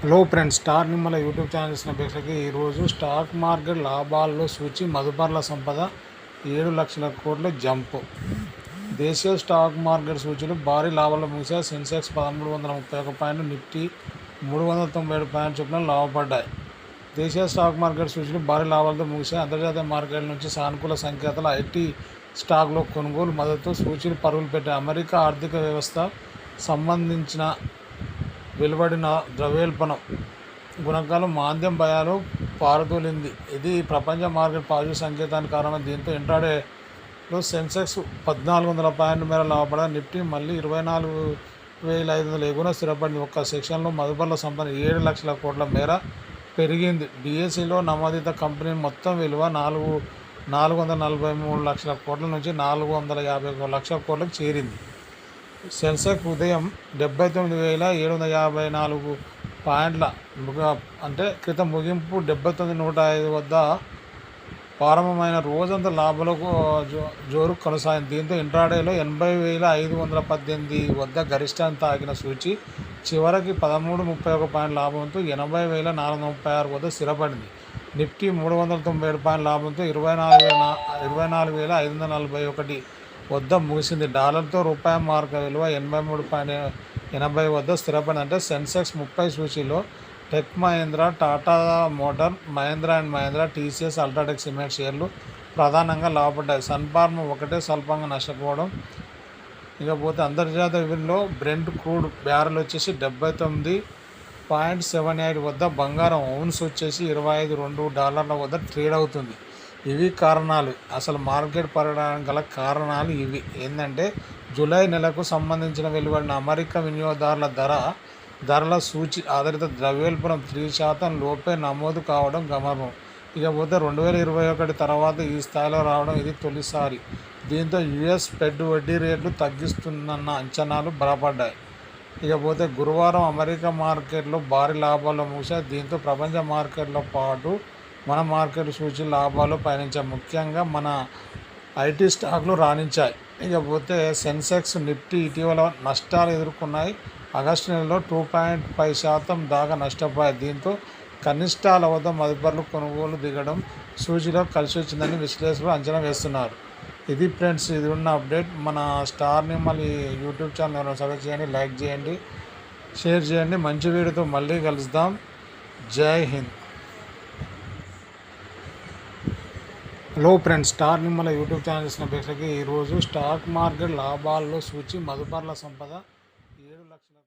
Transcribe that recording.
Hello friends star Nimmala YouTube channel ఇచ్చిన ఈరోజు stock market లాభాల్లో సూచి మదుపర్ల సంపద ఏడు లక్షల కోట్ల జంప్. దేశీయ స్టాక్ మార్కెట్ సూచీలు భారీ లాభాలు ముగిసే సెన్సెక్స్ పదమూడు వందల ముప్పై ఒక పాయింట్ నిఫ్టీ మూడు వందల తొంభై ఏడు పాయింట్ చొప్పున లాభపడ్డాయి. దేశీయ స్టాక్ మార్కెట్ సూచీలు భారీ లాభాలతో ముగిసే అంతర్జాతీయ మార్కెట్ల నుంచి సానుకూల సంకేతాలు ఐటీ స్టాక్లో కొనుగోలు మద్దతు సూచీలు పరుగులు పెట్టాయి అమెరికా ఆర్థిక వ్యవస్థ సంబంధించిన వెలువడిన ద్రవ్యోల్బణం గుణకాలు మాంద్యం భయాలు పారదోలింది. ఇది ప్రపంచ మార్కెట్ పాజిటివ్ సంకేతానికి కారణం. దీంతో ఇంట్రాడేలో సెన్సెక్స్ పద్నాలుగు వందల పాయింట్ మేర లాభపడ నిఫ్టీ మళ్ళీ ఇరవై నాలుగు వేల ఐదు వందల ఎగున స్థిరపడింది. ఒక్క సెక్షన్లో మదుపర్ల సంపద ఏడు లక్షల కోట్ల మేర పెరిగింది. బీఎస్సీలో నమోదిత కంపెనీ మొత్తం విలువ నాలుగు నాలుగు వందల నలభై మూడు లక్షల కోట్ల నుంచి నాలుగు వందల యాభై ఒక లక్షల కోట్లకు చేరింది. సెన్సెక్స్ ఉదయం డెబ్బై తొమ్మిది వేల ఏడు వందల యాభై నాలుగు పాయింట్ల ముగ- అంటే క్రితం ముగింపు డెబ్బై తొమ్మిది నూట ఐదు వద్ద ప్రారంభమైన రోజంతా లాభాలకు జోరు కొనసాగింది. దీంతో ఇంట్రాడేలో ఎనభై వేల ఐదు వందల పద్దెనిమిది వద్ద గరిష్టాన్ని తాకిన సూచి చివరికి పదమూడు ముప్పై ఒక పాయింట్ లాభంతో ఎనభై వేల నాలుగు వందల ముప్పై ఆరు వద్ద స్థిరపడింది. నిఫ్టీ మూడు వందల తొంభై ఏడు పాయింట్ లాభంతో ఇరవై నాలుగు వేల ఇరవై నాలుగు వేల ఐదు వందల నలభై ఒకటి వద్ద ముగిసింది. డాలర్తో రూపాయి మార్క విలువ ఎనభై మూడు పాయింట్ ఎనభై వద్ద స్థిరపడి అంటే సెన్సెక్స్ ముప్పై సూచీలో tech Mahindra Tata motor Mahindra and Mahindra TCS UltraTech cement షేర్లు ప్రధానంగా లాభపడ్డాయి. సన్ఫార్మ్ ఒకటే స్వల్పంగా నష్టపోవడం ఇకపోతే అంతర్జాతీయ విలువలో బ్రెంట్ క్రూడ్ బ్యారెల్ వచ్చేసి డెబ్బై తొమ్మిది పాయింట్ సెవెన్ ఎయిట్ వద్ద బంగారం ఔన్స్ వచ్చేసి ఇరవై ఐదు రెండు డాలర్ల వద్ద ట్రేడ్ అవుతుంది. ఇవి కారణాలు. అసలు మార్కెట్ పడడానికి గల కారణాలు ఇవి. ఏంటంటే జూలై నెలకు సంబంధించిన వెలువడిన అమెరికా వినియోగదారుల ధర ధరల సూచి ఆధారిత ద్రవ్యోల్బణం త్రీ శాతం లోపే నమోదు కావడం గమనం. ఇకపోతే రెండు వేల ఇరవై ఒకటి తర్వాత ఈ స్థాయిలో రావడం ఇది తొలిసారి. దీంతో యుఎస్ ఫెడ్ వడ్డీ రేట్లు తగ్గిస్తుందన్న అంచనాలు బలపడ్డాయి. ఇకపోతే గురువారం అమెరికా మార్కెట్లో భారీ లాభాలు మూసా దీంతో ప్రపంచ మార్కెట్లో పాటు మన మార్కెట్ సూచి లాభాలు పయనించాయి. ముఖ్యంగా మన ఐటీ స్టాక్లు రాణించాయి. ఇకపోతే సెన్సెక్స్ నిఫ్టీ ఇటీవల నష్టాలు ఎదుర్కొన్నాయి. ఆగస్టు నెలలో టూ పాయింట్ ఫైవ్ శాతం దాకా నష్టపోయాయి. దీంతో కనిష్టాల వద్ద మదుపర్లు కొనుగోలు దిగడం సూచీలో కలిసి వచ్చిందని విశ్లేషకులు అంచనా వేస్తున్నారు. ఇది ఫ్రెండ్స్ ఇది ఉన్న అప్డేట్. మన స్టార్ని మళ్ళీ యూట్యూబ్ ఛానల్ ఎవరైనా సబ్స్క్రైబ్ చేయండి లైక్ చేయండి షేర్ చేయండి. మంచి వీడియోతో మళ్ళీ కలుద్దాం. జై Hind. Hello friends star Nimmala YouTube channel ఇచ్చిన ప్రేక్షకి ఈరోజు స్టాక్ మార్కెట్ లాభాల్లో సూచి మదుపర్ల సంపద ఏడు లక్షల